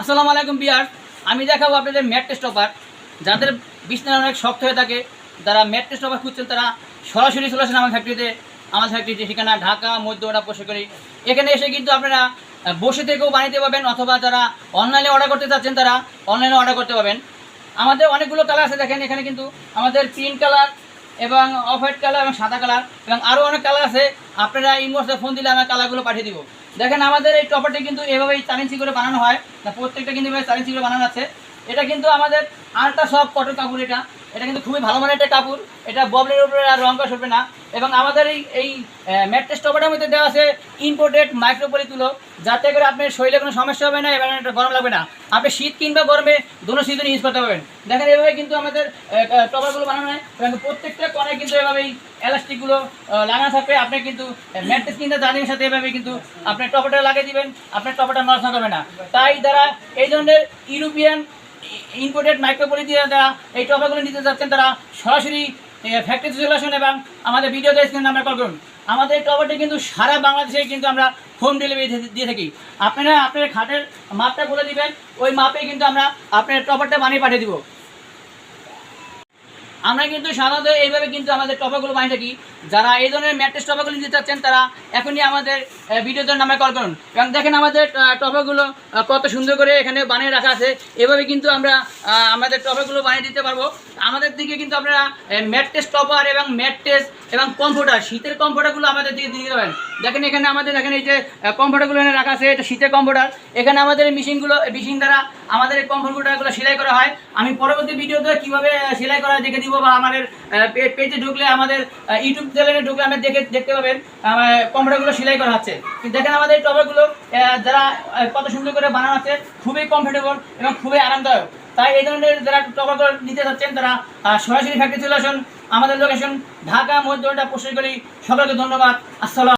আসসালামু আলাইকুম বিয়ার। আমি দেখাবো আপনাদের ম্যাট টেস্ট অফার যাদের বিছনা অনেক শক্ত হয়ে থাকে, যারা ম্যাট টেস্ট অফার খুঁজছেন, তারা সরাসরি চলে আসেন আমার ফ্যাক্টরিতে আমার ফ্যাক্টরিতে ঠিকানা ঢাকা মধ্যওয়াটা করি এখানে এসে কিন্তু আপনারা বসে থেকেও বানাইতে পারবেন অথবা যারা অনলাইনে অর্ডার করতে চাচ্ছেন, তারা অনলাইনে অর্ডার করতে পারবেন আমাদের অনেকগুলো কালার আছে, দেখেন এখানে কিন্তু আমাদের পিঙ্ক কালার এবং অফ হোয়াইট কালার এবং সাদা কালার এবং আরও অনেক কালার আছে। আপনারা ইনবক্সে ফোন দিলে আমরা কালারগুলো পাঠিয়ে দিব। দেখেন আমাদের এই টপারটি কিন্তু এভাবেই চারেন্সি করে বানানো হয়। প্রত্যেকটা কিন্তু এভাবে চারেন্সি করে বানানো আছে। এটা কিন্তু আমাদের আলট্রা সফট কটন কাপড় এটা। এটা কিন্তু খুবই ভালো মানের একটা কাপড়। এটা ববলের উপরে আর রং করা সরবে না। এবং আমাদের এই এই ম্যাট্রেস টপারটার মধ্যে দেওয়া আছে ইম্পোর্টেড মাইক্রোপলি তুলো। যাতে করে আপনার শরীরে কোনো সমস্যা হবে না, এবং এটা গরম লাগবে না। আপনি শীত কিংবা গরমে দোনো সিজনে ইউজ করতে পারবেন। দেখেন, এভাবে কিন্তু আমাদের টপারগুলো বানানো হয়। এবং প্রত্যেকটা কনে কিন্তু এভাবেই এলাস্টিকগুলো লাগানো থাকবে। আপনি কিন্তু ম্যাট্রেস কিনতে জানির সাথে এভাবে কিন্তু আপনার টপারটা লাগিয়ে দিবেন। আপনার টপারটা নষ্ট করবে না। তাই দ্বারা এই ধরনের ইউরোপিয়ান ইম্পোর্টেড মাইক্রোপলি দিয়ে যারা, এই টপারগুলো নিতে যাচ্ছেন, তারা সরাসরি ফ্যাক্টরি চলে আসুন এবং আমাদের ভিডিওতে স্ক্রিন নাম্বার কল করুন। আমাদের টপারটি কিন্তু সারা বাংলাদেশে কিন্তু আমরা হোম ডেলিভারি দিয়ে থাকি। আপনারা, আপনার খাটের মাপটা বলে দিবেন, ওই মাপে কিন্তু আমরা আপনার টপারটা বানিয়ে পাঠিয়ে দিব। আমরা কিন্তু সাধারণত এইভাবে কিন্তু আমাদের টপাগুলো বানিয়ে থাকি। যারা এই ধরনের ম্যাট্রেস টপাগুলো নিতে চাচ্ছেন, তারা এখনই আমাদের ভিডিওতে নামে কল করুন। এবং দেখেন আমাদের টপাগুলো কত সুন্দর করে এখানে বানিয়ে রাখা আছে। এভাবে কিন্তু আমরা আমাদের টপাগুলো বানিয়ে দিতে পারব। আমাদের দিকে কিন্তু আপনারা ম্যাট্রেস টপার এবং ম্যাট্রেস এবং কমফোর্টার শীতের কমফোর্টারগুলো আমাদের দিকে দিয়ে দেবেন। দেখেন এখানে আমাদের, দেখেন এই যে কমফোর্টারগুলো এখানে রাখা আছে, এটা শীতের কমফোর্টার এখানে আমাদের মেশিনগুলো মেশিন দ্বারা আমাদের এই কমফোর্টারগুলো সেলাই করা হয়। আমি পরবর্তী ভিডিওতে কীভাবে সেলাই করা দেখে দিব বা আমাদের পেজে ঢুকলে আমাদের ইউটিউব চ্যানেলে ঢুকলে আমরা দেখে দেখতে পাবেন কম্পিউটারগুলো সেলাই করা হচ্ছে। দেখেন আমাদের এই টবারগুলো যারা কত সুন্দর করে বানানো আছে, খুবই কমফোর্টেবল এবং খুবই আরামদায়ক। তাই এই ধরনের যারা টবারগুলো নিতে চাচ্ছেন তারা সরাসরি ফ্যাক্টরি চলে আসুন। আমাদের লোকেশন ঢাকা মধ্যটা করি সকলকে ধন্যবাদ। আসসালাম।